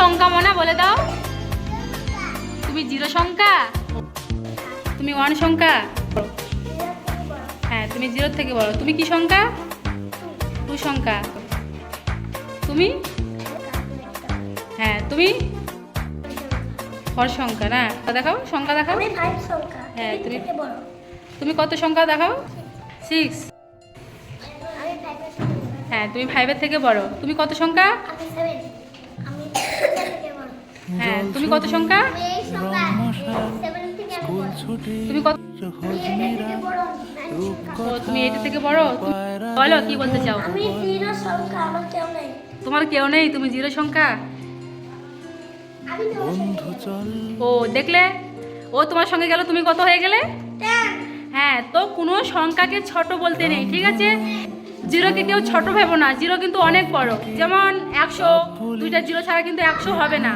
সংখ্যা মনে বলে দাও। তুমি জিরো সংখ্যা? তুমি ওয়ান সংখ্যা? হ্যাঁ তুমি জিরোর থেকে বড়। তুমি কি সংখ্যা? টু সংখ্যা। তুমি? হ্যাঁ তুমি? হর সংখ্যা না? দেখাও সংখ্যা দেখাও। হ্যাঁ, তুমি- তুমি কত সংখ্যা দেখাও? সিক্স। হ্যাঁ তুমি ফাইভের থেকে বড়। তুমি কত সংখ্যা? হ্যাঁ তুমি কত সংখ্যা? তুমি কত তুমি এইটা থেকে বড়? বলো, কি বলতে চাও? তোমার কেউ নেই? তুমি জিরো সংখ্যা? ও, দেখলে? ও, তোমার সঙ্গে গেল, তুমি কত হয়ে গেলে? হ্যাঁ তো কোনো সংখ্যাকে ছোট বলতে নেই, ঠিক আছে? জিরোকে কেউ ছোট ভেবো না, জিরো কিন্তু অনেক বড়। যেমন একশো, দুইটা জিরো ছাড়া কিন্তু একশো হবে না।